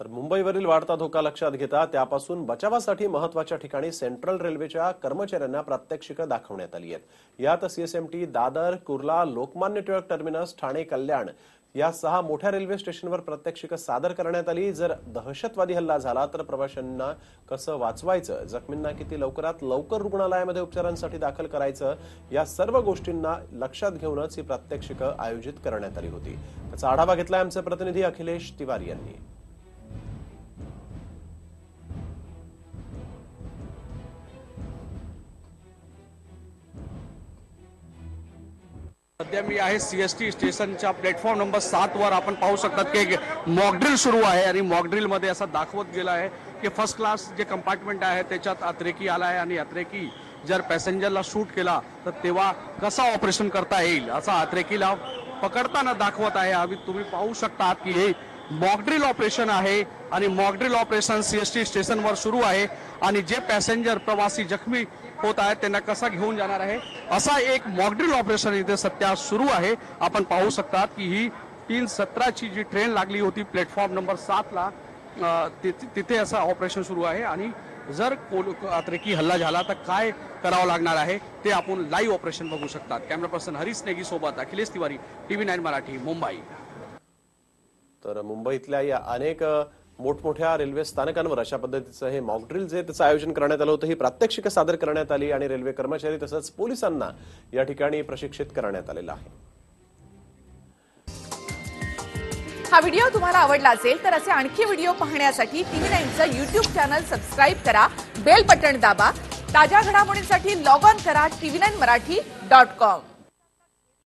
तर मुंबईवरील वाढता धोका लक्षात घेता त्यापासून बचावासाठी महत्त्वाच्या ठिकाणी सेंट्रल रेल्वेच्या कर्मचाऱ्यांना प्रात्यक्षिकं दाखवण्यात आली आहेत. यात सीएसएमटी दादर कुर्ला लोकमान्य टिळक टर्मिनस ठाणे कल्याण या सहा मोठ्या रेल्वे स्टेशनवर प्रात्यक्षिकं सादर करण्यात आली. जर दहशतवादी हल्ला झाला तर प्रवाशांना कसं वाचवायचं? जखमींना किती लवकरात लवकर रुग्णालयामध्ये उपचारांसाठी दाखल करायचं? या सर्व गोष्टींना लक्षात घेऊनच ही प्रात्यक्षिकं आयोजित करण्यात आली होती. त्याचा आढावा घेतलाय आमचे प्रतिनिधी अखिलेश तिवारी यांनी. सध्या मी आहे सीएसटी स्टेशनच्या प्लॅटफॉर्म नंबर सात वर. आपण पाहू शकतात की एक मॉकड्रिल सुरू आहे आणि मॉकड्रिलमध्ये असं दाखवत गेलं आहे की फर्स्ट क्लास जे कंपार्टमेंट आहे त्याच्यात अत्रेकी आला आहे आणि अत्रेकी जर पॅसेंजरला शूट केला तर तेव्हा कसा ऑपरेशन करता येईल असा अत्रेकीला पकडताना दाखवत आहे. आम्ही तुम्ही पाहू शकतात की हे मॉकड्रिल ऑपरेशन आहे आणि मॉकड्रिल ऑपरेशन सीएसटी स्टेशनवर सुरू आहे. आणि जे पॅसेंजर प्रवासी जखमी होत आहेत त्यांना कसा घेऊन जाणार आहे? असा एक मॉकड्रिल ऑपरेशन इथे सध्या सुरू आहे. आपण पाहू शकतात की ही तीन सतराची जी ट्रेन लागली होती प्लॅटफॉर्म नंबर सातला तिथे असं ऑपरेशन सुरू आहे. आणि जर कोण अत्रेकी हल्ला झाला तर काय करावं लागणार आहे ते आपण लाईव्ह ऑपरेशन बघू शकतात. कॅमेरा पर्सन हरीश नेगी सोबत अखिलेश तिवारी टीव्ही नाईन मराठी मुंबई. तर मुंबईतल्या या अनेक मोठमोठ्या रेल्वे स्थानकांवर अशा पद्धतीचं हे मॉकड्रिल जे त्याचं आयोजन करण्यात आलं होतं ही प्रात्यक्षिकं सादर करण्यात आली आणि रेल्वे कर्मचारी तसंच पोलिसांना या ठिकाणी प्रशिक्षित करण्यात आलेलं आहे. हा व्हिडिओ तुम्हाला आवडला असेल तर असे आणखी व्हिडिओ पाहण्यासाठी टीव्ही नाईनचं युट्यूब चॅनल सबस्क्राईब करा बेल बटन दाबा ताज्या घडामोडींसाठी लॉग ऑन करा TV nine Marathi dot com.